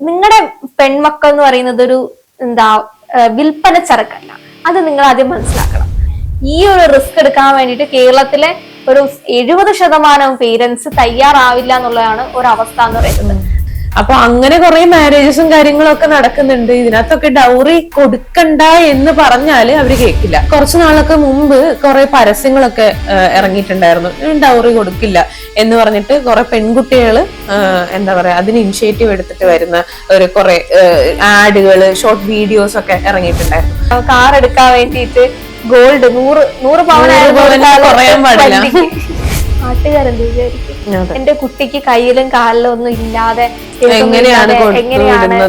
നിങ്ങളുടെ പെൺമക്കൾ എന്ന് പറയുന്നത് ഒരു എന്താ വിൽപ്പന ചരക്കല്ല. അത് നിങ്ങൾ ആദ്യം മനസ്സിലാക്കണം. ഈ ഒരു റിസ്ക് എടുക്കാൻ വേണ്ടിയിട്ട് കേരളത്തിലെ ഒരു എഴുപത് ശതമാനം പേരൻസ് തയ്യാറാവില്ല എന്നുള്ളതാണ് ഒരു അവസ്ഥ എന്ന് പറയുന്നത്. അപ്പൊ അങ്ങനെ കുറെ മാരേജസും കാര്യങ്ങളും ഒക്കെ നടക്കുന്നുണ്ട്. ഇതിനകത്തൊക്കെ ഡൗറി കൊടുക്കണ്ട എന്ന് പറഞ്ഞാൽ അവർ കേൾക്കില്ല കുറച്ചു നാളൊക്കെ മുമ്പ് കുറെ പരസ്യങ്ങളൊക്കെ ഇറങ്ങിയിട്ടുണ്ടായിരുന്നു. ഡൗറി കൊടുക്കില്ല എന്ന് പറഞ്ഞിട്ട് കുറെ പെൺകുട്ടികൾ എന്താ പറയാ അതിന് ഇനിഷ്യേറ്റീവ് എടുത്തിട്ട് വരുന്ന ഒരു കുറെ ആഡുകൾ ഷോർട്ട് വീഡിയോസ് ഒക്കെ ഇറങ്ങിയിട്ടുണ്ടായിരുന്നു. കാർ എടുക്കാൻ വേണ്ടിയിട്ട് ഗോൾഡ് നൂറ് നൂറ് പവൻ കുറയാൻ പാടില്ല. നാട്ടുകാരെന്ത് വിചാരിക്കും. എന്റെ കുട്ടിക്ക് കയ്യിലും കാലിലും ഒന്നും ഇല്ലാതെ എങ്ങനെയാണ്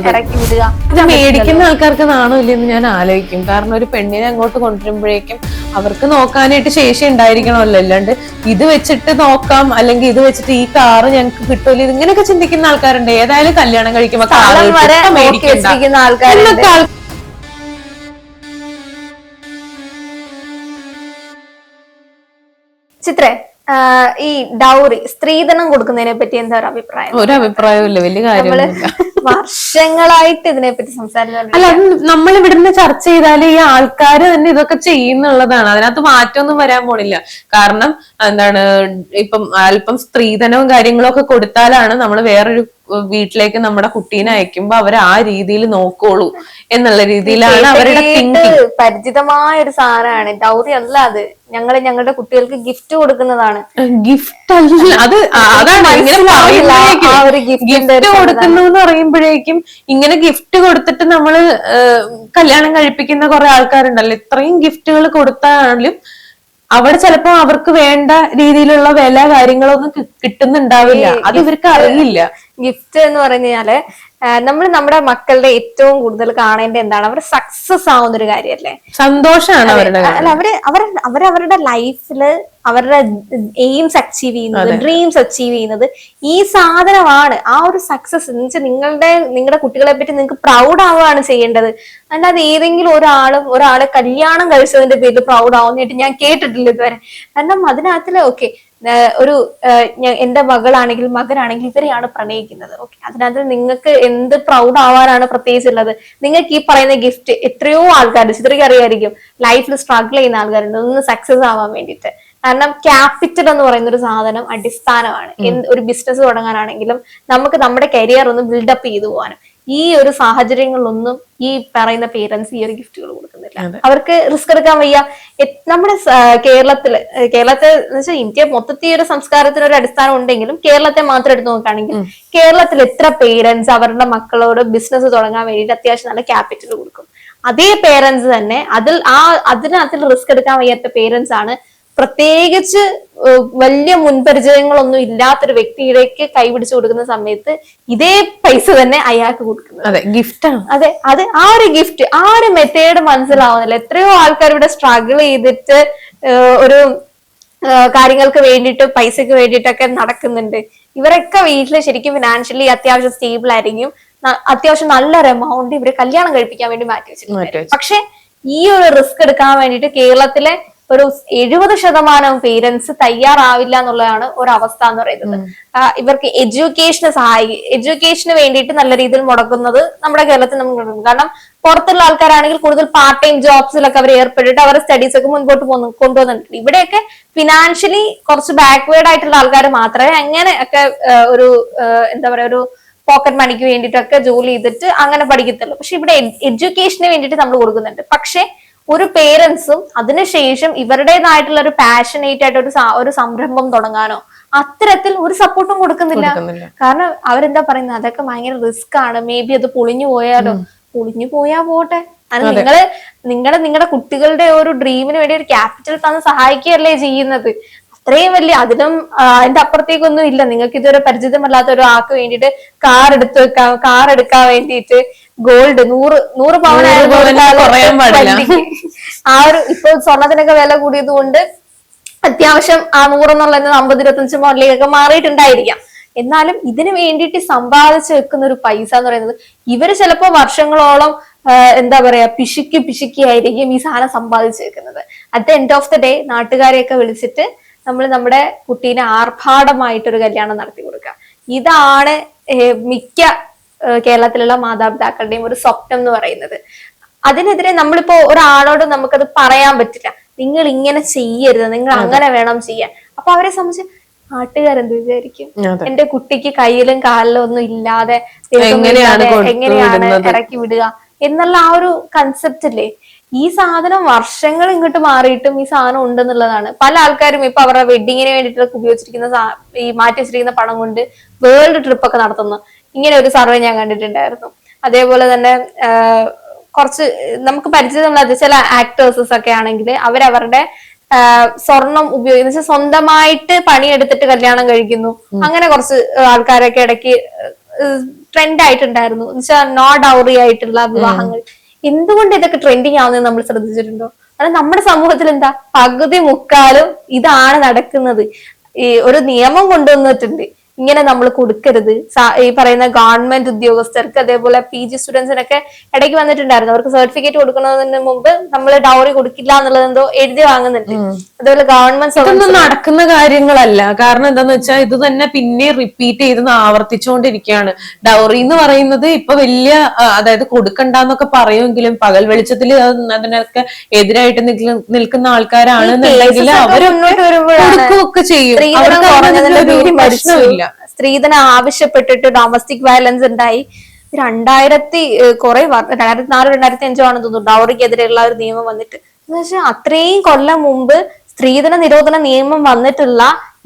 ഇറക്കി വിടുക? ഇത് മേടിക്കുന്ന ആൾക്കാർക്ക് നാണോ ഇല്ലെന്ന് ഞാൻ ആലോചിക്കും. കാരണം ഒരു പെണ്ണിനെ അങ്ങോട്ട് കൊണ്ടുവരുമ്പോഴേക്കും അവർക്ക് നോക്കാനായിട്ട് ശേഷി ഉണ്ടായിരിക്കണമല്ലോ. അല്ലാണ്ട് ഇത് വെച്ചിട്ട് നോക്കാം അല്ലെങ്കിൽ ഇത് വെച്ചിട്ട് ഈ കാറ് ഞങ്ങൾക്ക് കിട്ടുമല്ലോ ഇങ്ങനെയൊക്കെ ചിന്തിക്കുന്ന ആൾക്കാരുണ്ട്. ഏതായാലും കല്യാണം കഴിക്കുമ്പോ കാറ് സ്ഥലം കിട്ടും, വരെ ഇപ്പൊ നോക്കി മേടിക്കണ്ട. വെച്ചിരിക്കുന്ന ആൾക്കാരുണ്ട്. എന്നൊക്കെ ആൾ- ചിത്രേ ഈ ഡൗറി സ്ത്രീധനം കൊടുക്കുന്നതിനെ പറ്റി എന്താ ഒരു അഭിപ്രായം? ഒരു അഭിപ്രായമില്ല വലിയ കാര്യം വർഷങ്ങളായിട്ട് ഇതിനെ പറ്റി സംസാരിച്ചു അല്ല നമ്മൾ ഇവിടുന്ന് ചർച്ച ചെയ്താൽ ഈ ആൾക്കാർ തന്നെ ഇതൊക്കെ ചെയ്യുന്നുള്ളതാണ്. അതിനകത്ത് മാറ്റമൊന്നും വരാൻ പോണില്ല. കാരണം എന്താണ് ഇപ്പം അല്പം സ്ത്രീധനവും കാര്യങ്ങളും ഒക്കെ കൊടുത്താലാണ് നമ്മൾ വേറൊരു വീട്ടിലേക്ക് നമ്മുടെ കുട്ടീനെ അയക്കുമ്പോ അവർ ആ രീതിയിൽ നോക്കോളൂ എന്നുള്ള രീതിയിലാണ് അവരുടെ പരിചിതമായ ഒരു സാധനമാണ്. ഡൗറി അല്ല അത്. ഞങ്ങൾ ഞങ്ങളുടെ കുട്ടികൾക്ക് ഗിഫ്റ്റ് കൊടുക്കുന്നതാണ്. ഗിഫ്റ്റ് അല്ല അത് അതാണ് ഗിഫ്റ്റ് കൊടുക്കുന്നു എന്ന് പറയുമ്പോഴേക്കും ഇങ്ങനെ ഗിഫ്റ്റ് കൊടുത്തിട്ട് നമ്മൾ കല്യാണം കഴിപ്പിക്കുന്ന കുറെ ആൾക്കാരുണ്ടല്ലോ. ഇത്രയും ഗിഫ്റ്റുകൾ കൊടുത്താലും അവിടെ ചിലപ്പോ അവർക്ക് വേണ്ട രീതിയിലുള്ള വില കാര്യങ്ങളൊന്നും കിട്ടുന്നുണ്ടാവില്ല. അത് ഇവർക്ക് അറിയില്ല. ഗിഫ്റ്റ് എന്ന് പറഞ്ഞു കഴിഞ്ഞാൽ നമ്മൾ നമ്മുടെ മക്കളുടെ ഏറ്റവും കൂടുതൽ കാണേണ്ട എന്താണ്? അവർ സക്സസ് ആവുന്ന ഒരു കാര്യല്ലേ സന്തോഷമാണ് അവരുടെ അല്ല അവർ അവർ അവരവരുടെ ലൈഫിൽ അവരുടെ എയിംസ് അച്ചീവ് ചെയ്യുന്നത് ഡ്രീംസ് അച്ചീവ് ചെയ്യുന്നത് ഈ സാധനമാണ്. ആ ഒരു സക്സസ് എന്നുവെച്ചാൽ നിങ്ങളുടെ നിങ്ങളുടെ കുട്ടികളെ പറ്റി നിങ്ങൾക്ക് പ്രൗഡ് ആവുകയാണ് ചെയ്യേണ്ടത്. അല്ലാതെ ഏതെങ്കിലും ഒരാളും ഒരാളെ കല്യാണം കഴിച്ചതിന്റെ പേരിൽ പ്രൗഡ് ആവുന്നതായിട്ട് ഞാൻ കേട്ടിട്ടില്ല ഇതുവരെ. കാരണം അതിനകത്തിൽ ഓക്കെ ഒരു എന്റെ മകളാണെങ്കിൽ മകനാണെങ്കിൽ ഇവരെയാണ് പ്രണയിക്കുന്നത്. ഓക്കെ അതിനകത്ത് നിങ്ങൾക്ക് എന്ത് പ്രൗഡ് ആവാനാണ് പ്രത്യേകിച്ചുള്ളത്? നിങ്ങൾക്ക് ഈ പറയുന്ന ഗിഫ്റ്റ് എത്രയോ ആൾക്കാർ ചിത്രയ്ക്ക് അറിയായിരിക്കും ലൈഫിൽ സ്ട്രഗിൾ ചെയ്യുന്ന ആൾക്കാരുണ്ട്. ഒന്ന് സക്സസ് ആവാൻ വേണ്ടിയിട്ട്. കാരണം ക്യാപിറ്റൽ എന്ന് പറയുന്ന ഒരു സാധനം അടിസ്ഥാനമാണ്. ഒരു ബിസിനസ് തുടങ്ങാനാണെങ്കിലും നമുക്ക് നമ്മുടെ കരിയർ ഒന്ന് ബിൽഡപ്പ് ചെയ്തു പോകാനും. ഈ ഒരു സാഹചര്യങ്ങളിലൊന്നും ഈ പറയുന്ന പേരൻസ് ഈ ഒരു ഗിഫ്റ്റുകൾ കൊടുക്കുന്നില്ല. അവർക്ക് റിസ്ക് എടുക്കാൻ വയ്യ. നമ്മുടെ കേരളത്തിൽ കേരളത്തെ വെച്ചാൽ ഇന്ത്യ മൊത്തത്തിൽ ഒരു സംസ്കാരത്തിന് ഒരു അടിസ്ഥാനം ഉണ്ടെങ്കിലും കേരളത്തെ മാത്രം എടുത്ത് നോക്കുകയാണെങ്കിൽ കേരളത്തിൽ എത്ര പേരൻസ് അവരുടെ മക്കളോട് ബിസിനസ് തുടങ്ങാൻ വേണ്ടിയിട്ട് അത്യാവശ്യം നല്ല ക്യാപിറ്റൽ കൊടുക്കും. അതേ പേരൻസ് തന്നെ അതിൽ ആ അതിനകത്തിൽ റിസ്ക് എടുക്കാൻ വയ്യാത്ത പേരൻസ് ആണ് പ്രത്യേകിച്ച് വലിയ മുൻപരിചയങ്ങളൊന്നും ഇല്ലാത്തൊരു വ്യക്തിയിലേക്ക് കൈപിടിച്ചു കൊടുക്കുന്ന സമയത്ത് ഇതേ പൈസ തന്നെ അയാൾക്ക് കൊടുക്കുന്നത്. അതെ ഗിഫ്റ്റാണ് അതെ അത് ആ ഒരു ഗിഫ്റ്റ് ആ ഒരു മെത്തേഡ് മനസ്സിലാവുന്നില്ല. എത്രയോ ആൾക്കാർ ഇവിടെ സ്ട്രഗിൾ ചെയ്തിട്ട് ഒരു കാര്യങ്ങൾക്ക് വേണ്ടിയിട്ട് പൈസക്ക് വേണ്ടിയിട്ടൊക്കെ നടക്കുന്നുണ്ട്. ഇവരൊക്കെ വീട്ടിൽ ശരിക്കും ഫിനാൻഷ്യലി അത്യാവശ്യം സ്റ്റേബിൾ ആയിരിക്കും. അത്യാവശ്യം നല്ലൊരു എമൗണ്ട് ഇവർ കല്യാണം കഴിപ്പിക്കാൻ വേണ്ടി മാറ്റി വെച്ചിട്ടുണ്ട്. പക്ഷെ ഈ ഒരു റിസ്ക് എടുക്കാൻ വേണ്ടിയിട്ട് കേരളത്തിലെ ഒരു എഴുപത് ശതമാനം പേരൻസ് തയ്യാറാവില്ല എന്നുള്ളതാണ് ഒരു അവസ്ഥ എന്ന് പറയുന്നത്. ഇവർക്ക് എഡ്യൂക്കേഷന് സഹായി എഡ്യൂക്കേഷന് വേണ്ടിയിട്ട് നല്ല രീതിയിൽ മുടക്കുന്നത് നമ്മുടെ കേരളത്തിൽ നമുക്ക് കാരണം പുറത്തുള്ള ആൾക്കാരാണെങ്കിൽ കൂടുതൽ പാർട്ട് ടൈം ജോബ്സിലൊക്കെ അവർ ഏർപ്പെട്ടിട്ട് അവരുടെ സ്റ്റഡീസ് ഒക്കെ മുൻപോട്ട് പോകുന്നു കൊണ്ടുവന്നിട്ടുണ്ട്. ഇവിടെയൊക്കെ ഫിനാൻഷ്യലി കുറച്ച് ബാക്ക്വേർഡ് ആയിട്ടുള്ള ആൾക്കാർ മാത്രമേ അങ്ങനെ ഒക്കെ ഒരു എന്താ പറയാ ഒരു പോക്കറ്റ് മണിക്ക് വേണ്ടിയിട്ടൊക്കെ ജോലി ചെയ്തിട്ട് അങ്ങനെ പഠിക്കത്തുള്ളൂ. പക്ഷെ ഇവിടെ എഡ്യൂക്കേഷന് വേണ്ടിയിട്ട് നമ്മൾ കൊടുക്കുന്നുണ്ട്. പക്ഷെ ഒരു പേരൻസും അതിനുശേഷം ഇവരുടേതായിട്ടുള്ള ഒരു പാഷനേറ്റ് ആയിട്ട് ഒരു ഒരു സംരംഭം തുടങ്ങാനോ അത്തരത്തിൽ ഒരു സപ്പോർട്ടും കൊടുക്കുന്നില്ല. കാരണം അവരെന്താ പറയുന്നത് അതൊക്കെ ഭയങ്കര റിസ്ക് ആണ്. മേ ബി അത് പൊളിഞ്ഞു പോയാലോ. പൊളിഞ്ഞു പോയാ പോട്ടെ. നിങ്ങൾ നിങ്ങളുടെ നിങ്ങളുടെ കുട്ടികളുടെ ഒരു ഡ്രീമിന് വേണ്ടി ഒരു ക്യാപിറ്റൽ തന്ന് സഹായിക്കുകയല്ലേ ചെയ്യുന്നത്. അത്രയും വലിയ അതിനും അതിന്റെ അപ്പുറത്തേക്കൊന്നും ഇല്ല. നിങ്ങൾക്ക് ഇതുവരെ പരിചിതമല്ലാത്ത ഒരു ആൾക്ക് വേണ്ടിട്ട് കാർ എടുത്തു വെക്കാൻ കാർ എടുക്കാൻ വേണ്ടിയിട്ട് ഗോൾഡ് നൂറ് നൂറ് പവനായാലും നൂറ് പവന് കൊടുത്താലും കുറയാൻ പാടില്ല. വണ്ടിക്ക് ആ ഒരു ഇപ്പൊ സ്വർണത്തിനൊക്കെ വില കൂടിയത് കൊണ്ട് അത്യാവശ്യം ആ നൂറെന്നുള്ളത് അമ്പത് ഇരുപത്തഞ്ച് മോഡലിലൊക്കെ മാറിയിട്ടുണ്ടായിരിക്കാം. എന്നാലും ഇതിനു വേണ്ടിയിട്ട് സമ്പാദിച്ചു വെക്കുന്ന ഒരു പൈസ എന്ന് പറയുന്നത് ഇവർ ചിലപ്പോ വർഷങ്ങളോളം എന്താ പറയാ പിശുക്കി പിശുക്കി ആയിരിക്കും ഈ സാധനം സമ്പാദിച്ചു വെക്കുന്നത്. At the end of the day നാട്ടുകാരെയൊക്കെ വിളിച്ചിട്ട് നമ്മൾ നമ്മുടെ കുട്ടീനെ ആർഭാടമായിട്ടൊരു കല്യാണം നടത്തി കൊടുക്കുക. ഇതാണ് മിക്ക കേരളത്തിലുള്ള മാതാപിതാക്കളുടെയും ഒരു സ്വപ്നം എന്ന് പറയുന്നത്. അതിനെതിരെ നമ്മളിപ്പോ ഒരാളോട് നമുക്കത് പറയാൻ പറ്റില്ല. നിങ്ങൾ ഇങ്ങനെ ചെയ്യരുത് നിങ്ങൾ അങ്ങനെ വേണം ചെയ്യാൻ. അപ്പൊ അവരെ സംബന്ധിച്ച് നാട്ടുകാരെന്ത് വിചാരിക്കും? എന്റെ കുട്ടിക്ക് കയ്യിലും കാലിലും ഒന്നും ഇല്ലാതെ എങ്ങനെയാണ്? ഇറക്കി വിടുക എന്നുള്ള ആ ഒരു കൺസെപ്റ്റ് ഇല്ലേ? ഈ സാധനം വർഷങ്ങൾ ഇങ്ങോട്ട് മാറിയിട്ടും ഈ സാധനം ഉണ്ടെന്നുള്ളതാണ്. പല ആൾക്കാരും ഇപ്പൊ അവരുടെ വെഡിങ്ങിന് വേണ്ടിയിട്ടൊക്കെ ഉപയോഗിച്ചിരിക്കുന്ന ഈ മാറ്റി വെച്ചിരിക്കുന്ന പണം കൊണ്ട് വേൾഡ് ട്രിപ്പ് ഒക്കെ നടത്തുന്നു. ഇങ്ങനെ ഒരു സർവേ ഞാൻ കണ്ടിട്ടുണ്ടായിരുന്നു. അതേപോലെ തന്നെ കുറച്ച് നമുക്ക് പരിചയമുള്ളത് ചില ആക്ടേഴ്സസ് ഒക്കെ ആണെങ്കിൽ അവരവരുടെ സ്വർണം സ്വർണം ഉപയോഗിച്ച് സ്വന്തമായിട്ട് പണിയെടുത്തിട്ട് കല്യാണം കഴിക്കുന്നു. അങ്ങനെ കുറച്ച് ആൾക്കാരൊക്കെ ഇടയ്ക്ക് ട്രെൻഡ് ആയിട്ടുണ്ടായിരുന്നു. എന്നുവെച്ചാൽ നോ ഡൗറി ആയിട്ടുള്ള വിവാഹങ്ങൾ. എന്തുകൊണ്ട് ഇതൊക്കെ ട്രെൻഡിങ് ആവുന്നത് നമ്മൾ ശ്രദ്ധിച്ചിട്ടുണ്ടോ? കാരണം നമ്മുടെ സമൂഹത്തിൽ എന്താ? പകുതി മുക്കാലും ഇതാണ് നടക്കുന്നത്. ഈ ഒരു നിയമം കൊണ്ടുവന്നിട്ടുണ്ട്. ഇങ്ങനെ നമ്മൾ കൊടുക്കരുത്. ഈ പറയുന്ന ഗവൺമെന്റ് ഉദ്യോഗസ്ഥർക്ക് അതേപോലെ പി ജി സ്റ്റുഡൻസിനൊക്കെ ഇടയ്ക്ക് വന്നിട്ടുണ്ടായിരുന്നു. അവർക്ക് സർട്ടിഫിക്കറ്റ് കൊടുക്കുന്നതിന് മുമ്പ് നമ്മൾ ഡൗറി കൊടുക്കില്ല എന്നുള്ളത് എന്തോ എഴുതി വാങ്ങുന്നുണ്ട്. അതേപോലെ ഗവൺമെന്റ് ഇതൊന്നും നടക്കുന്ന കാര്യങ്ങളല്ല. കാരണം എന്താന്ന് വെച്ചാൽ ഇത് തന്നെ പിന്നെ റിപ്പീറ്റ് ചെയ്ത് ആവർത്തിച്ചുകൊണ്ടിരിക്കുകയാണ് ഡൗറി എന്ന് പറയുന്നത് ഇപ്പൊ വലിയ അതായത് കൊടുക്കണ്ടെന്നൊക്കെ പറയുമെങ്കിലും പകൽ വെളിച്ചത്തിൽ അതിനൊക്കെ എതിരായിട്ട് നിൽക്കുന്ന- ആൾക്കാരാണ് ആൾക്കാരാണെന്നുണ്ടെങ്കിൽ അവർ കൊടുക്കുകയൊക്കെ ചെയ്യും. അവർക്ക് പ്രശ്നമില്ല. സ്ത്രീധനം ആവശ്യപ്പെട്ടിട്ട് ഡൊമസ്റ്റിക് വയലൻസ് ഉണ്ടായി രണ്ടായിരത്തി കുറെ രണ്ടായിരത്തി നാല് രണ്ടായിരത്തി അഞ്ചോ ആണെന്ന് തോന്നുന്നു ഡൗറിക്കെതിരെയുള്ള ഒരു നിയമം വന്നിട്ട്. എന്ന് വെച്ചാൽ അത്രയും കൊല്ലം മുമ്പ് സ്ത്രീധന നിരോധന നിയമം വന്നിട്ടുള്ള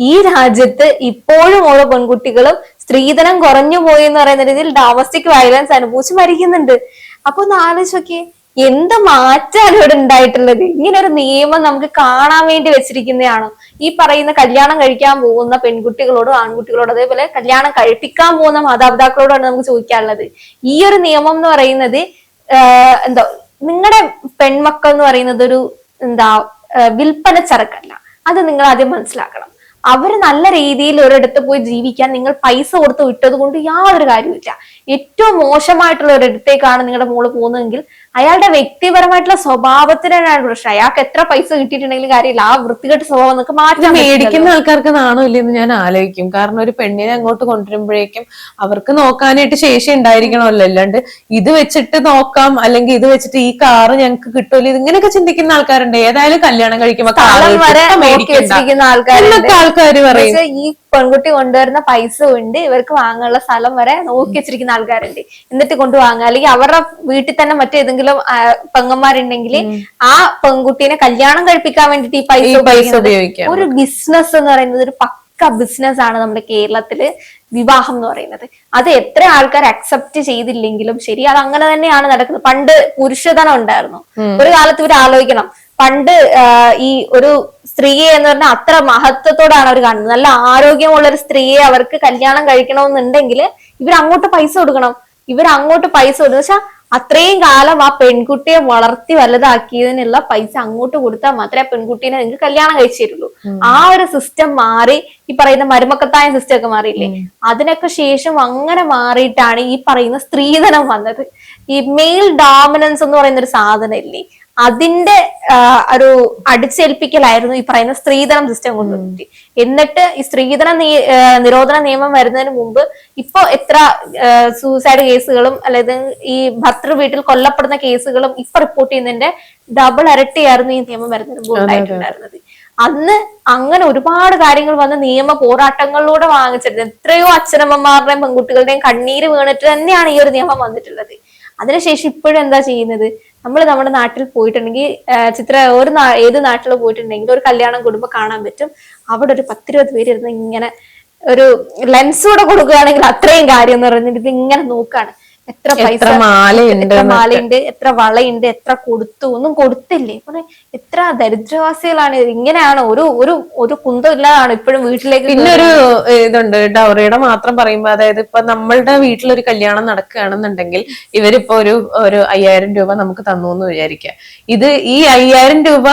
ഈ രാജ്യത്ത് ഇപ്പോഴും ഓരോ പെൺകുട്ടികളും സ്ത്രീധനം കുറഞ്ഞു പോയി എന്ന് പറയുന്ന രീതിയിൽ ഡൊമസ്റ്റിക് വയലൻസ് അനുഭവിച്ച് മരിക്കുന്നുണ്ട്. അപ്പൊ ഒന്ന് ആലോചിച്ച് നോക്കിയേ എന്ത് മാറ്റാണ് ഇവിടെ ഉണ്ടായിട്ടുള്ളത്? ഇങ്ങനെ ഒരു നിയമം നമുക്ക് കാണാൻ വേണ്ടി വെച്ചിരിക്കുന്നതാണോ. ഈ പറയുന്ന കല്യാണം കഴിക്കാൻ പോകുന്ന പെൺകുട്ടികളോടും ആൺകുട്ടികളോടും അതേപോലെ കല്യാണം കഴിപ്പിക്കാൻ പോകുന്ന മാതാപിതാക്കളോടാണ് നമുക്ക് ചോദിക്കാനുള്ളത്. ഈ ഒരു നിയമം എന്ന് പറയുന്നത് എന്തോ നിങ്ങളുടെ പെൺമക്കൾ എന്ന് പറയുന്നത് ഒരു എന്താ വിൽപ്പന ചരക്കല്ല. അത് നിങ്ങൾ ആദ്യം മനസ്സിലാക്കണം. അവർ നല്ല രീതിയിൽ ഒരിടത്ത് പോയി ജീവിക്കാൻ നിങ്ങൾ പൈസ കൊടുത്ത് വിട്ടത് കൊണ്ട് യാതൊരു കാര്യമില്ല ഏറ്റവും മോശമായിട്ടുള്ള ഒരിടത്തേക്കാണ് നിങ്ങളുടെ മോൾ പോകുന്നതെങ്കിൽ അയാളുടെ വ്യക്തിപരമായിട്ടുള്ള സ്വഭാവത്തിനാണ് പ്രശ്നം. അയാൾക്ക് എത്ര പൈസ കിട്ടിയിട്ടുണ്ടെങ്കിലും കാര്യമില്ല. ആ വൃത്തികെട്ട സ്വഭാവം നമുക്ക് മാറ്റി മേടിക്കുന്ന ആൾക്കാർക്ക് നാണോ ഇല്ലെന്ന് ഞാൻ ആലോചിക്കും. കാരണം ഒരു പെണ്ണിനെ അങ്ങോട്ട് കൊണ്ടുവരുമ്പോഴേക്കും അവർക്ക് നോക്കാനായിട്ട് ശേഷി ഉണ്ടായിരിക്കണമല്ലോ. അല്ലാണ്ട് ഇത് വെച്ചിട്ട് നോക്കാം അല്ലെങ്കിൽ ഇത് വെച്ചിട്ട് ഈ കാറ് ഞങ്ങൾക്ക് കിട്ടുമല്ലോ. ഇങ്ങനെയൊക്കെ ചിന്തിക്കുന്ന ആൾക്കാരുണ്ട്. ഏതായാലും കല്യാണം കഴിക്കുമ്പോ കാറ് സ്ഥലം വരെ കിട്ടും, നോക്കി മേടിക്കണ്ട. വെച്ചിരിക്കുന്ന ആൾക്കാരുണ്ട്. എന്നൊക്കെ ആൾക്കാര് പറയും. ഈ പെൺകുട്ടി കൊണ്ടുവരുന്ന പൈസ കൊണ്ട് ഇവർക്ക് വാങ്ങാനുള്ള സ്ഥലം വരെ നോക്കി വെച്ചിരിക്കുന്ന ആൾക്കാരുണ്ട്. എന്നിട്ട് കൊണ്ടുവാങ്ങുക. അല്ലെങ്കിൽ അവരുടെ വീട്ടിൽ തന്നെ മറ്റേതെങ്കിലും ആ, പെങ്ങന്മാരുണ്ടെങ്കിൽ ആ പെൺകുട്ടീനെ കല്യാണം കഴിപ്പിക്കാൻ വേണ്ടിട്ട് ഈ പൈസ ഉപയോഗിക്കാം ഒരു ബിസിനസ് എന്ന് പറയുന്നത് ഒരു പക്ക ബിസിനസ് ആണ് നമ്മുടെ കേരളത്തിൽ വിവാഹം എന്ന് പറയുന്നത്. അത് എത്ര ആൾക്കാർ അക്സെപ്റ്റ് ചെയ്തില്ലെങ്കിലും ശരി അത് അങ്ങനെ തന്നെയാണ് നടക്കുന്നത്. പണ്ട് പുരുഷധനം ഉണ്ടായിരുന്നു. ഒരു കാലത്ത് ഇവർ ആലോചിക്കണം. പണ്ട് ഈ ഒരു സ്ത്രീയെ എന്ന് പറഞ്ഞാൽ അത്ര മഹത്വത്തോടാണ് അവർ കാണുന്നത്. നല്ല ആരോഗ്യമുള്ള ഒരു സ്ത്രീയെ അവർക്ക് കല്യാണം കഴിക്കണമെന്നുണ്ടെങ്കിൽ ഇവർ അങ്ങോട്ട് പൈസ കൊടുക്കണം. ഇവർ അങ്ങോട്ട് പൈസ കൊടുക്കണം. പക്ഷെ അത്രയും കാലം ആ പെൺകുട്ടിയെ വളർത്തി വലുതാക്കിയതിനുള്ള പൈസ അങ്ങോട്ട് കൊടുത്താൽ മാത്രമേ ആ പെൺകുട്ടീനെ നിങ്ങൾക്ക് കല്യാണം കഴിച്ചു തരുള്ളൂ ആ ഒരു സിസ്റ്റം മാറി ഈ പറയുന്ന മരുമക്കത്തായ സിസ്റ്റം ഒക്കെ മാറിയില്ലേ? അതിനൊക്കെ ശേഷം അങ്ങനെ മാറിയിട്ടാണ് ഈ പറയുന്ന സ്ത്രീധനം വന്നത്. ഈ മെയിൽ ഡോമിനൻസ് എന്ന് പറയുന്ന ഒരു സാധനം ഇല്ലേ? അതിന്റെ ഒരു അടിച്ചേൽപ്പിക്കലായിരുന്നു ഈ പറയുന്ന സ്ത്രീധനം സിസ്റ്റം കൊണ്ടുവന്നിട്ട്. എന്നിട്ട് ഈ സ്ത്രീധന നിരോധന നിയമം വരുന്നതിന് മുമ്പ് ഇപ്പൊ എത്ര സൂസൈഡ് കേസുകളും അതായത് ഈ ഭർത്തൃ വീട്ടിൽ കൊല്ലപ്പെടുന്ന കേസുകളും ഇപ്പൊ റിപ്പോർട്ട് ചെയ്യുന്നതിന്റെ ഡബിൾ ഇരട്ടിയായിരുന്നു ഈ നിയമം വരുന്നതിന് മുമ്പ് ഉണ്ടായിട്ടുണ്ടായിരുന്നത്. അന്ന് അങ്ങനെ ഒരുപാട് കാര്യങ്ങൾ വന്ന് നിയമ പോരാട്ടങ്ങളിലൂടെ വാങ്ങിച്ചിരുന്നത്. എത്രയോ അച്ഛനമ്മമാരുടെയും പെൺകുട്ടികളുടെയും കണ്ണീര് വീണിട്ട് തന്നെയാണ് ഈ ഒരു നിയമം വന്നിട്ടുള്ളത്. അതിനുശേഷം ഇപ്പോഴും എന്താ ചെയ്യുന്നത്? നമ്മൾ നമ്മുടെ നാട്ടിൽ പോയിട്ടുണ്ടെങ്കിൽ ചിത്ര ഒരു ഏത് നാട്ടിൽ പോയിട്ടുണ്ടെങ്കിൽ ഒരു കല്യാണം കുടുംബം കാണാൻ പറ്റും. അവിടെ ഒരു പത്തിരുപത് പേര് ഇരുന്ന് ഇങ്ങനെ ഒരു ലെൻസ് കൂടെ കൊടുക്കുകയാണെങ്കിൽ അത്രയും കാര്യം എന്ന് പറയുന്നത് ഇത് ഇങ്ങനെ നോക്കാണ്. എത്ര പൈസ എത്ര മാലയുണ്ട് എത്ര മാലയുണ്ട് എത്ര വളയുണ്ട് എത്ര കൊടുത്തു ഒന്നും കൊടുത്തില്ലേ? എത്ര ദരിദ്രവാസികളാണ്. ഇങ്ങനെയാണ് ഒരു ഒരു ഒരു കുന്തം ഇല്ലാതാണ് ഇപ്പോഴും വീട്ടിലേക്ക് പിന്നെ ഒരു ഇതുണ്ട് ഡൗറിയുടെ മാത്രം പറയുമ്പോ അതായത് ഇപ്പൊ നമ്മളുടെ വീട്ടിലൊരു കല്യാണം നടക്കുകയാണെന്നുണ്ടെങ്കിൽ ഇവരിപ്പോ ഒരു ഒരു അയ്യായിരം രൂപ നമുക്ക് തന്നു എന്ന് വിചാരിക്കുക. ഇത് ഈ അയ്യായിരം രൂപ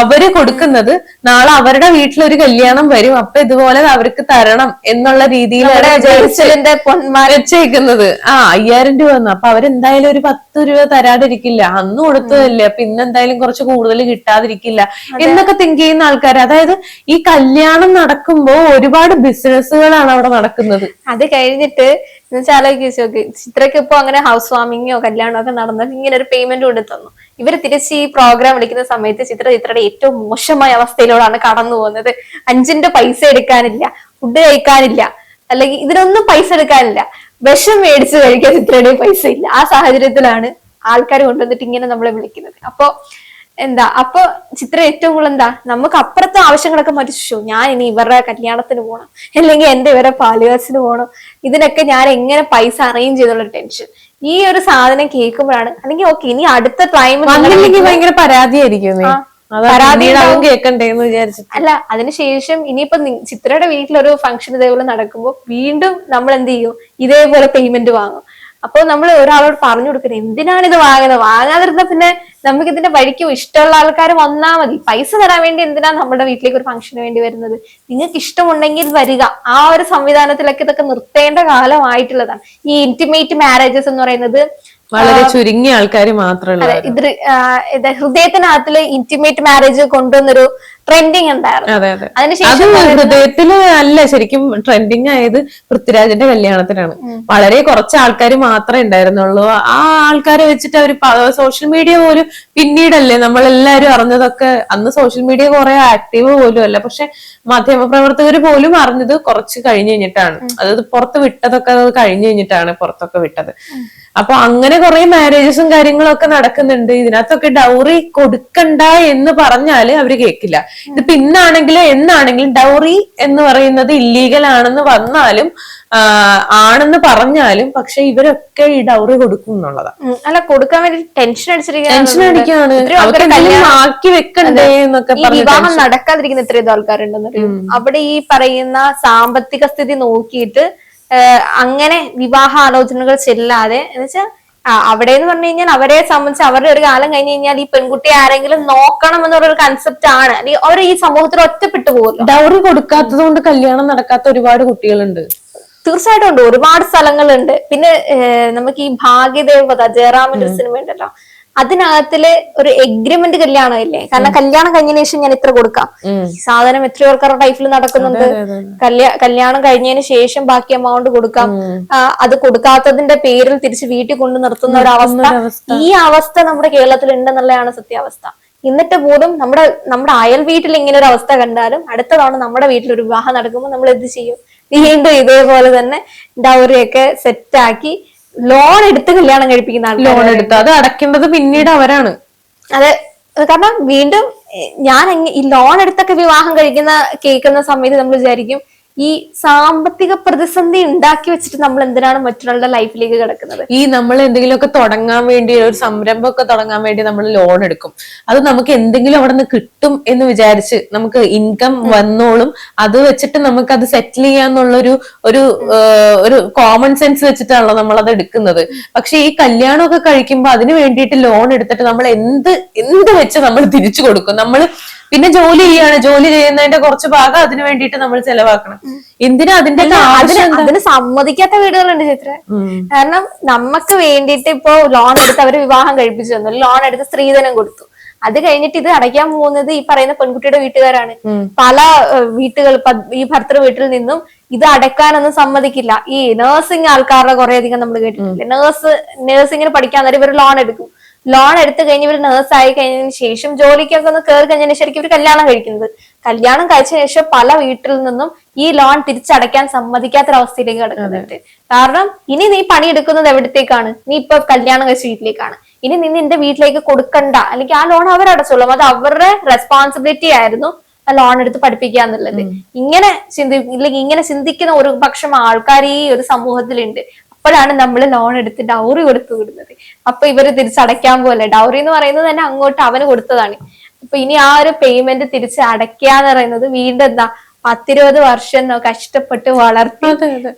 അവർ കൊടുക്കുന്നത് നാളെ അവരുടെ വീട്ടിലൊരു കല്യാണം വരും. അപ്പൊ ഇതുപോലെ അവർക്ക് തരണം എന്നുള്ള രീതിയിലാണ് പൊന്മാരച്ചേക്കുന്നത് ആ അയ്യായിരം വന്നു. തന്നു അപ്പൊ അവരെന്തായാലും ഒരു പത്ത് രൂപ തരാതിരിക്കില്ല. അന്ന് കൊടുത്തതല്ലേ. അപ്പൊ ഇന്ന് എന്തായാലും കുറച്ച് കൂടുതൽ കിട്ടാതിരിക്കില്ല. എന്നൊക്കെ തിങ്ക് ചെയ്യുന്ന ആൾക്കാർ അതായത് ഈ കല്യാണം നടക്കുമ്പോ ഒരുപാട് ബിസിനസ്സുകളാണ് അവിടെ നടക്കുന്നത്. അത് കഴിഞ്ഞിട്ട് നോക്ക് ചിത്രക്ക് ഇപ്പൊ അങ്ങനെ ഹൗസ് വാമിങ്ങോ കല്യാണമോ ഒക്കെ നടന്നാൽ ഇങ്ങനെ ഒരു പേയ്മെന്റ് കൊണ്ട് തന്നു. ഇവർ തിരിച്ച് ഈ പ്രോഗ്രാം വിളിക്കുന്ന സമയത്ത് ചിത്ര ചിത്രയുടെ ഏറ്റവും മോശമായ അവസ്ഥയിലൂടെയാണ് കടന്നു പോകുന്നത്. അഞ്ചിന്റെ പൈസ എടുക്കാനില്ല ഫുഡ് കഴിക്കാനില്ല അല്ലെങ്കിൽ ഇതിനൊന്നും പൈസ എടുക്കാനില്ല. വിഷം മേടിച്ച് കഴിക്കാൻ ചിത്രയുടെ പൈസ ഇല്ല. ആ സാഹചര്യത്തിലാണ് ആൾക്കാർ കൊണ്ടുവന്നിട്ട് ഇങ്ങനെ നമ്മളെ വിളിക്കുന്നത്. അപ്പൊ എന്താ? അപ്പൊ ചിത്ര ഏറ്റവും കൂടുതൽ എന്താ? നമുക്ക് അപ്പുറത്തെ ആവശ്യങ്ങളൊക്കെ മരിച്ചു ഞാൻ ഇനി ഇവരുടെ കല്യാണത്തിന് പോകണം അല്ലെങ്കിൽ എന്റെ ഇവരെ പാലുകാസിന് പോകണം ഇതിനൊക്കെ ഞാൻ എങ്ങനെ പൈസ അറേഞ്ച് ചെയ്തുള്ള ടെൻഷൻ ഈ ഒരു സാധനം കേൾക്കുമ്പോഴാണ് അല്ലെങ്കിൽ ഓക്കെ ഇനി അടുത്ത ടൈം ഭയങ്കര പരാതിയായിരിക്കും പരാതി വിചാരിച്ചു അല്ല അതിനുശേഷം ഇനിയിപ്പോ ചിത്രയുടെ വീട്ടിലൊരു ഫംഗ്ഷൻ ഇതേപോലെ നടക്കുമ്പോൾ വീണ്ടും നമ്മൾ എന്ത് ചെയ്യും ഇതേപോലെ പേയ്മെന്റ് വാങ്ങും. അപ്പൊ നമ്മൾ ഒരാളോട് പറഞ്ഞു കൊടുക്കുന്നത് എന്തിനാണ് ഇത് വാങ്ങുന്നത് വാങ്ങാതിരുന്ന പിന്നെ നമുക്ക് ഇതിന്റെ വഴിക്കും ഇഷ്ടമുള്ള ആൾക്കാർ വന്നാ മതി. പൈസ തരാൻ വേണ്ടി എന്തിനാ നമ്മുടെ വീട്ടിലേക്ക് ഒരു ഫംഗ്ഷന് വേണ്ടി വരുന്നത്? നിങ്ങൾക്ക് ഇഷ്ടമുണ്ടെങ്കിൽ വരിക. ആ ഒരു സംവിധാനത്തിലൊക്കെ ഇതൊക്കെ നിർത്തേണ്ട കാലമായിട്ടുള്ളതാണ്. ഈ ഇന്റിമേറ്റ് മാരേജസ് എന്ന് പറയുന്നത് വളരെ ചുരുങ്ങിയ ആൾക്കാർ ഇത് ഹൃദയത്തിനകത്തിൽ ഇന്റിമേറ്റ് മാരേജ് കൊണ്ടുവന്നൊരു ട്രെൻഡിങ് ഉണ്ടായിരുന്നു അതെ അതെ. അത് അതിനുശേഷം ഹൃദയത്തിൽ അല്ല ശരിക്കും ട്രെൻഡിങ് ആയത് പൃഥ്വിരാജിന്റെ കല്യാണത്തിനാണ്. വളരെ കുറച്ച് ആൾക്കാർ മാത്രമേ ഉണ്ടായിരുന്നുള്ളൂ. ആ ആൾക്കാരെ വെച്ചിട്ട് അവർ സോഷ്യൽ മീഡിയ പോലും പിന്നീടല്ലേ നമ്മളെല്ലാരും അറിഞ്ഞതൊക്കെ? അന്ന് സോഷ്യൽ മീഡിയ കുറെ ആക്റ്റീവ് പോലും അല്ല. പക്ഷെ മാധ്യമപ്രവർത്തകർ പോലും അറിഞ്ഞത് കുറച്ച് കഴിഞ്ഞു കഴിഞ്ഞിട്ടാണ്. അതായത് പുറത്ത് വിട്ടതൊക്കെ അത് കഴിഞ്ഞു കഴിഞ്ഞിട്ടാണ് പുറത്തൊക്കെ വിട്ടത്. അപ്പൊ അങ്ങനെ കുറെ മാരേജസും കാര്യങ്ങളൊക്കെ നടക്കുന്നുണ്ട്. ഇതിനകത്തൊക്കെ ഡൗറി കൊടുക്കണ്ട എന്ന് പറഞ്ഞാൽ അവർ കേൾക്കില്ല ഇതിപ്പോ ഇന്നാണെങ്കിലും എന്നാണെങ്കിലും ഡൗറി എന്ന് പറയുന്നത് ഇല്ലീഗൽ ആണെന്ന് വന്നാലും ആണെന്ന് പറഞ്ഞാലും പക്ഷെ ഇവരൊക്കെ ഈ ഡൗറി കൊടുക്കും എന്നുള്ളതാണ് അല്ല കൊടുക്കാൻ വേണ്ടി ടെൻഷൻ ടെൻഷൻ അടിക്കാണ് ആക്കി വെക്കണ്ടേ എന്നൊക്കെ വിവാഹം നടക്കാതിരിക്കുന്ന എത്രയോ ആൾക്കാരുണ്ടെന്ന് അവിടെ ഈ പറയുന്ന സാമ്പത്തിക സ്ഥിതി നോക്കിയിട്ട് അങ്ങനെ വിവാഹ ആലോചനകൾ ചെല്ലാതെ എന്നുവെച്ചാൽ അവിടെ എന്ന് പറഞ്ഞു കഴിഞ്ഞാൽ അവരെ സംബന്ധിച്ച് അവരുടെ ഒരു കാലം കഴിഞ്ഞ് കഴിഞ്ഞാൽ ഈ പെൺകുട്ടിയെ ആരെങ്കിലും നോക്കണം എന്നൊരു കൺസെപ്റ്റ് ആണ്. അല്ലെങ്കിൽ അവർ ഈ സമൂഹത്തിൽ ഒറ്റപ്പെട്ടു പോകും ഡൗറി കൊടുക്കാത്തത് കൊണ്ട് കല്യാണം നടക്കാത്ത ഒരുപാട് കുട്ടികളുണ്ട്. തീർച്ചയായിട്ടും ഉണ്ട്. ഒരുപാട് സ്ഥലങ്ങളുണ്ട്. പിന്നെ നമുക്ക് ഈ ഭാഗ്യദേവത ജയറാമിന്റെ ഒരു സിനിമ ഉണ്ടല്ലോ. അതിനകത്തിൽ ഒരു എഗ്രിമെന്റ് കല്യാണമല്ലേ? കാരണം കല്യാണം കഴിഞ്ഞതിന് ശേഷം ഞാൻ ഇത്ര കൊടുക്കാം. ഈ സാധനം എത്രയോ ആൾക്കാരുടെ ലൈഫിൽ നടക്കുന്നുണ്ട്. കല്യാണം കഴിഞ്ഞതിന് ശേഷം ബാക്കി എമൗണ്ട് കൊടുക്കാം. അത് കൊടുക്കാത്തതിന്റെ പേരിൽ തിരിച്ച് വീട്ടിൽ കൊണ്ട് നിർത്തുന്ന ഒരു അവസ്ഥ. ഒരവസ്ഥ. ഈ അവസ്ഥ നമ്മുടെ കേരളത്തിൽ ഉണ്ടെന്നുള്ളതാണ് സത്യാവസ്ഥ. എന്നിട്ട് പോലും നമ്മുടെ നമ്മുടെ അയൽ വീട്ടിൽ ഇങ്ങനെ ഒരു അവസ്ഥ കണ്ടാലും അടുത്ത തവണ നമ്മുടെ വീട്ടിൽ ഒരു വിവാഹം നടക്കുമ്പോൾ നമ്മൾ എന്ത് ചെയ്യും? വീണ്ടും ഇതേപോലെ തന്നെ ഡൗറിയൊക്കെ സെറ്റാക്കി ലോൺ എടുത്ത് കല്യാണം കഴിപ്പിക്കുന്ന ലോൺ എടുത്ത്. അത് അടയ്ക്കേണ്ടത് പിന്നീട് അവരാണ്. അതെ. കാരണം വീണ്ടും ഞാൻ ഈ ലോൺ എടുത്തൊക്കെ വിവാഹം കഴിക്കുന്ന കേൾക്കുന്ന സമയത്ത് നമ്മൾ വിചാരിക്കും ഈ സാമ്പത്തിക പ്രതിസന്ധി ഉണ്ടാക്കി വെച്ചിട്ട് നമ്മൾ എന്തിനാണ് മറ്റൊരാളുടെ ലൈഫിലേക്ക് കിടക്കുന്നത്? ഈ നമ്മൾ എന്തെങ്കിലുമൊക്കെ തുടങ്ങാൻ വേണ്ടി ഒരു സംരംഭമൊക്കെ തുടങ്ങാൻ വേണ്ടി നമ്മൾ ലോൺ എടുക്കും. അത് നമുക്ക് എന്തെങ്കിലും അവിടെ നിന്ന് കിട്ടും എന്ന് വിചാരിച്ച് നമുക്ക് ഇൻകം വന്നോളും. അത് വെച്ചിട്ട് നമുക്ക് അത് സെറ്റിൽ ചെയ്യാന്നുള്ളൊരു ഒരു ഒരു കോമൺ സെൻസ് വെച്ചിട്ടാണല്ലോ നമ്മൾ അത് എടുക്കുന്നത്. പക്ഷെ ഈ കല്യാണമൊക്കെ കഴിക്കുമ്പോൾ അതിന് വേണ്ടിയിട്ട് ലോൺ എടുത്തിട്ട് നമ്മൾ എന്ത് എന്ത് വെച്ച് നമ്മൾ തിരിച്ചു കൊടുക്കും? നമ്മൾ പിന്നെ ജോലി ചെയ്യാണ്. ജോലി ചെയ്യുന്നതിന്റെ കുറച്ച് ഭാഗം അതിന് വേണ്ടിയിട്ട് നമ്മൾ ചെലവാക്കണം. എന്തിനാ അതിന്റെ അതിന് സമ്മതിക്കാത്ത വീടുകളുണ്ട് ചിത്ര കാരണം നമുക്ക് വേണ്ടിയിട്ട് ഇപ്പോ ലോൺ എടുത്ത് അവർ വിവാഹം കഴിപ്പിച്ചു തന്നു. ലോൺ എടുത്ത് സ്ത്രീധനം കൊടുത്തു. അത് കഴിഞ്ഞിട്ട് ഇത് അടയ്ക്കാൻ പോകുന്നത് ഈ പറയുന്ന പെൺകുട്ടിയുടെ വീട്ടുകാരാണ്. പല വീട്ടുകൾ ഈ ഭർത്തൃ വീട്ടിൽ നിന്നും ഇത് അടയ്ക്കാനൊന്നും സമ്മതിക്കില്ല. ഈ നഴ്സിംഗ് ആൾക്കാരുടെ കുറെ അധികം നമ്മൾ കേട്ടിട്ടില്ലേ? നേഴ്സ് നഴ്സിംഗിന് പഠിക്കാൻ നേരം ഇവർ ലോൺ എടുക്കും. ലോൺ എടുത്തു കഴിഞ്ഞ് ഇവർ നേഴ്സ് ആയി കഴിഞ്ഞതിന് ശേഷം ജോലിക്കൊക്കെ ഒന്ന് കയറി കഴിഞ്ഞതിന് ശരിക്കും ഇവർ കല്യാണം കഴിക്കുന്നത്. കല്യാണം കഴിച്ച ശേഷം പല വീട്ടിൽ നിന്നും ഈ ലോൺ തിരിച്ചടയ്ക്കാൻ സമ്മതിക്കാത്തൊരവസ്ഥയിലേക്ക് കിടക്കുന്നുണ്ട്. കാരണം ഇനി നീ പണിയെടുക്കുന്നത് എവിടത്തേക്കാണ്? നീ ഇപ്പൊ കല്യാണം കഴിച്ച വീട്ടിലേക്കാണ്. ഇനി നീ നിന്റെ വീട്ടിലേക്ക് കൊടുക്കണ്ട. അല്ലെങ്കിൽ ആ ലോൺ അവരടച്ചോളും അത് അവരുടെ റെസ്പോൺസിബിലിറ്റി ആയിരുന്നു ആ ലോൺ എടുത്ത് പഠിപ്പിക്കുക എന്നുള്ളത്. ഇങ്ങനെ ചിന്തി ഇല്ലെങ്കിൽ ഇങ്ങനെ ചിന്തിക്കുന്ന ഒരു പക്ഷം ആൾക്കാർ ഈ ഒരു സമൂഹത്തിലുണ്ട്. അപ്പോഴാണ് നമ്മൾ ലോൺ എടുത്ത് ഡൗറി കൊടുത്തു വിടുന്നത്. അപ്പൊ ഇവർ തിരിച്ചടയ്ക്കാൻ പോലെ ഡൗറി എന്ന് പറയുന്നത് തന്നെ അങ്ങോട്ട് അവന് കൊടുത്തതാണ്. അപ്പൊ ഇനി ആ ഒരു പേയ്മെന്റ് തിരിച്ച് അടയ്ക്കുക എന്ന് പറയുന്നത് വീണ്ടും എന്താ? പത്തിരുപത് വർഷം കഷ്ടപ്പെട്ട് വളർത്തി.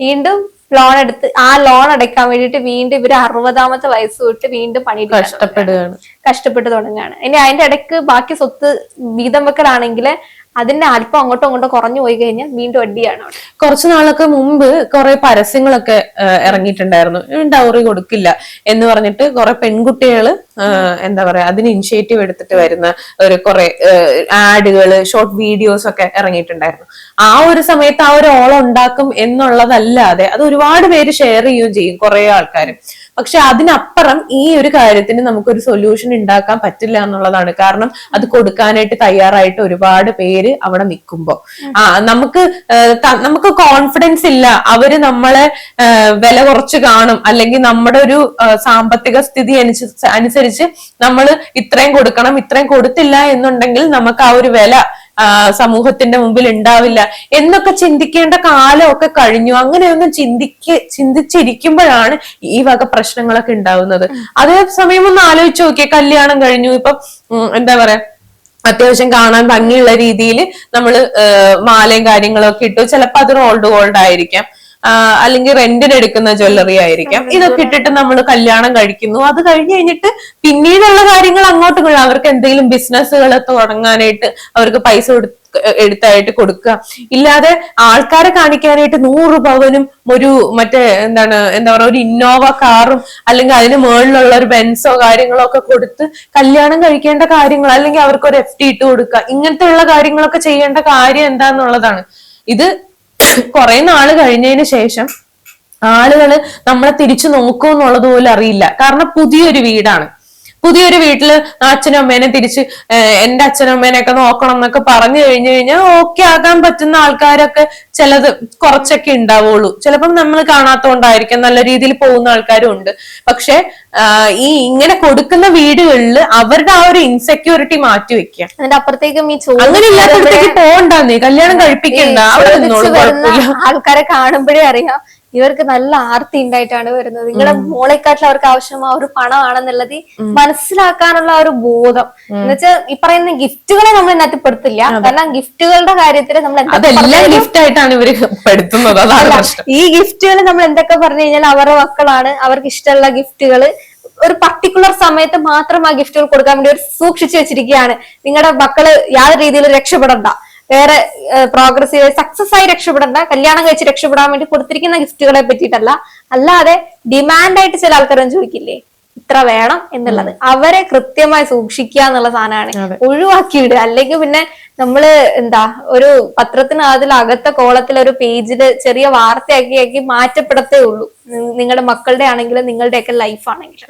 വീണ്ടും ലോൺ എടുത്ത് ആ ലോൺ അടയ്ക്കാൻ വേണ്ടിയിട്ട് വീണ്ടും ഇവർ അറുപതാമത്തെ വയസ്സ് തൊട്ട് വീണ്ടും പണി. കഷ്ടപ്പെടുകയാണ്. കഷ്ടപ്പെട്ട് തുടങ്ങുകയാണ്. ഇനി അതിന്റെ ഇടയ്ക്ക് ബാക്കി സ്വത്ത് വീതം വെക്കലാണെങ്കിൽ അതിന്റെ അല്പം അങ്ങോട്ടും അങ്ങോട്ടും കുറഞ്ഞു പോയി കഴിഞ്ഞാൽ വീണ്ടും അടിയാണ്. കുറച്ചു നാളൊക്കെ മുമ്പ് കുറെ പരസ്യങ്ങളൊക്കെ ഇറങ്ങിയിട്ടുണ്ടായിരുന്നു. ഡൗറി കൊടുക്കില്ല എന്ന് പറഞ്ഞിട്ട് കുറെ പെൺകുട്ടികൾ എന്താ പറയാ അതിന് ഇനിഷ്യേറ്റീവ് എടുത്തിട്ട് വരുന്ന ഒരു കുറെ ആഡുകൾ ഷോർട്ട് വീഡിയോസ് ഒക്കെ ഇറങ്ങിയിട്ടുണ്ടായിരുന്നു. ആ ഒരു സമയത്ത് ആ ഒരു ഓളം ഉണ്ടാക്കും എന്നുള്ളതല്ലാതെ അത് ഒരുപാട് പേര് ഷെയർ ചെയ്യുകയും ചെയ്യും കുറെ ആൾക്കാർ പക്ഷെ അതിനപ്പുറം ഈ ഒരു കാര്യത്തിന് നമുക്കൊരു സൊല്യൂഷൻ ഉണ്ടാക്കാൻ പറ്റില്ല എന്നുള്ളതാണ്. കാരണം അത് കൊടുക്കാനായിട്ട് തയ്യാറായിട്ട് ഒരുപാട് പേര് അവിടെ നിൽക്കുമ്പോ ആ നമുക്ക് നമുക്ക് കോൺഫിഡൻസ് ഇല്ല. അവർ നമ്മളെ വില കുറച്ച് കാണും. അല്ലെങ്കിൽ നമ്മുടെ ഒരു സാമ്പത്തിക സ്ഥിതി അനുസരിച്ച് നമ്മൾ ഇത്രയും കൊടുക്കണം ഇത്രയും കൊടുത്തില്ല എന്നുണ്ടെങ്കിൽ നമുക്ക് ആ ഒരു വില സമൂഹത്തിന്റെ മുമ്പിൽ ഉണ്ടാവില്ല എന്നൊക്കെ ചിന്തിക്കേണ്ട കാലമൊക്കെ കഴിഞ്ഞു. അങ്ങനെയൊന്നും ചിന്തിക്ക് ചിന്തിച്ചിരിക്കുമ്പോഴാണ് ഈ വക പ്രശ്നങ്ങളൊക്കെ ഉണ്ടാവുന്നത്. അതേ സമയം ഒന്ന് ആലോചിച്ച് നോക്കിയ കല്യാണം കഴിഞ്ഞു. ഇപ്പൊ എന്താ പറയാ അത്യാവശ്യം കാണാൻ ഭംഗിയുള്ള രീതിയിൽ നമ്മൾ മാലയും കാര്യങ്ങളൊക്കെ ഇട്ടു. ചിലപ്പോൾ അത് റോൾഡ് ഗോൾഡ് ആയിരിക്കാം. അല്ലെങ്കിൽ റെന്റിന് എടുക്കുന്ന ജ്വല്ലറി ആയിരിക്കാം. ഇതൊക്കെ ഇട്ടിട്ട് നമ്മൾ കല്യാണം കഴിക്കുന്നു. അത് കഴിഞ്ഞ് കഴിഞ്ഞിട്ട് പിന്നീടുള്ള കാര്യങ്ങൾ അങ്ങോട്ടും കൊള്ളാം അവർക്ക് എന്തെങ്കിലും ബിസിനസ്സുകൾ തുടങ്ങാനായിട്ട് അവർക്ക് പൈസ കൊടുത്ത് എടുത്തായിട്ട് കൊടുക്കുക. ഇല്ലാതെ ആൾക്കാരെ കാണിക്കാനായിട്ട് നൂറ് പവനും ഒരു മറ്റേ എന്താണ് എന്താ പറയുക ഒരു ഇന്നോവ കാറും അല്ലെങ്കിൽ അതിന് മുകളിലുള്ള ഒരു ബെൻസോ കാര്യങ്ങളോ ഒക്കെ കൊടുത്ത് കല്യാണം കഴിക്കേണ്ട കാര്യങ്ങൾ അല്ലെങ്കിൽ അവർക്ക് ഒരു എഫ് ടി ഇട്ട് കൊടുക്കുക. ഇങ്ങനത്തെ ഉള്ള കാര്യങ്ങളൊക്കെ ചെയ്യേണ്ട കാര്യം എന്താന്നുള്ളതാണ്. ഇത് കുറെ നാൾ കഴിഞ്ഞതിന് ശേഷം ആളുകൾ നമ്മളെ തിരിച്ചു നോക്കും എന്നുള്ളത് പോലും അറിയില്ല. കാരണം പുതിയൊരു വീടാണ്. പുതിയൊരു വീട്ടിൽ അച്ഛനും അമ്മേനെ തിരിച്ച് എന്റെ അച്ഛനും അമ്മേനെയൊക്കെ നോക്കണം എന്നൊക്കെ പറഞ്ഞു കഴിഞ്ഞു കഴിഞ്ഞാൽ ഓക്കെ ആകാൻ പറ്റുന്ന ആൾക്കാരൊക്കെ ചിലത് കുറച്ചൊക്കെ ഉണ്ടാവുള്ളൂ. ചിലപ്പം നമ്മൾ കാണാത്തോണ്ടായിരിക്കും നല്ല രീതിയിൽ പോകുന്ന ആൾക്കാരും ഉണ്ട്. പക്ഷെ ഈ ഇങ്ങനെ കൊടുക്കുന്ന വീടുകളിൽ അവരുടെ ആ ഒരു ഇൻസെക്യൂരിറ്റി മാറ്റി വെക്കുക. അതിന്റെ അപ്പുറത്തേക്കും ഈ അങ്ങനെ ഇല്ലാത്തടത്തേക്ക് പോകണ്ടെന്നേ കല്യാണം കഴിപ്പിക്കണ്ട ആൾക്കാരെ കാണുമ്പോഴേ അറിയാം ഇവർക്ക് നല്ല ആർത്തി ഉണ്ടായിട്ടാണ് വരുന്നത്. നിങ്ങളുടെ മോളെക്കാട്ടിൽ അവർക്ക് ആവശ്യം ആ ഒരു പണമാണെന്നുള്ളത് മനസ്സിലാക്കാനുള്ള ഒരു ബോധം. എന്നുവെച്ചാൽ ഈ പറയുന്ന ഗിഫ്റ്റുകളെ നമ്മൾ ഇതിനകത്ത് പെടുത്തില്ല. കാരണം ഗിഫ്റ്റുകളുടെ കാര്യത്തിൽ നമ്മൾ അതെല്ലാം ഗിഫ്റ്റ് ആയിട്ടാണ് ഇവർ പെടുത്തുന്നത്. ഈ ഗിഫ്റ്റുകൾ നമ്മൾ എന്തൊക്കെ പറഞ്ഞു കഴിഞ്ഞാൽ അവരുടെ മക്കളാണ്. അവർക്ക് ഇഷ്ടമുള്ള ഗിഫ്റ്റുകൾ ഒരു പർട്ടിക്കുലർ സമയത്ത് മാത്രം ആ ഗിഫ്റ്റുകൾ കൊടുക്കാൻ വേണ്ടി ഒരു സൂക്ഷിച്ചു വെച്ചിരിക്കുകയാണ്. നിങ്ങളുടെ മക്കൾ യാതൊരു രീതിയിൽ രക്ഷപ്പെടണ്ട. വേറെ പ്രോഗ്രസീവ് സക്സസ് ആയി രക്ഷപ്പെടണ്ട കല്യാണം കഴിച്ച് രക്ഷപ്പെടാൻ വേണ്ടി കൊടുത്തിരിക്കുന്ന ഗിഫ്റ്റുകളെ പറ്റിയിട്ടല്ല. അല്ലാതെ ഡിമാൻഡായിട്ട് ചില ആൾക്കാരും ചോദിക്കില്ലേ ഇത്ര വേണം എന്നുള്ളത്. അവരെ കൃത്യമായി സൂക്ഷിക്കുക എന്നുള്ള സാധനമാണ്. ഒഴിവാക്കിയിടുക. അല്ലെങ്കിൽ പിന്നെ നമ്മൾ എന്താ ഒരു പത്രത്തിന് അതിൽ അകത്തെ കോളത്തിൽ ഒരു പേജിൽ ചെറിയ വാർത്തയാക്കി ആക്കി മാറ്റപ്പെടത്തേ ഉള്ളൂ. നിങ്ങളുടെ മക്കളുടെ ആണെങ്കിലും നിങ്ങളുടെയൊക്കെ ലൈഫ് ആണെങ്കിലും.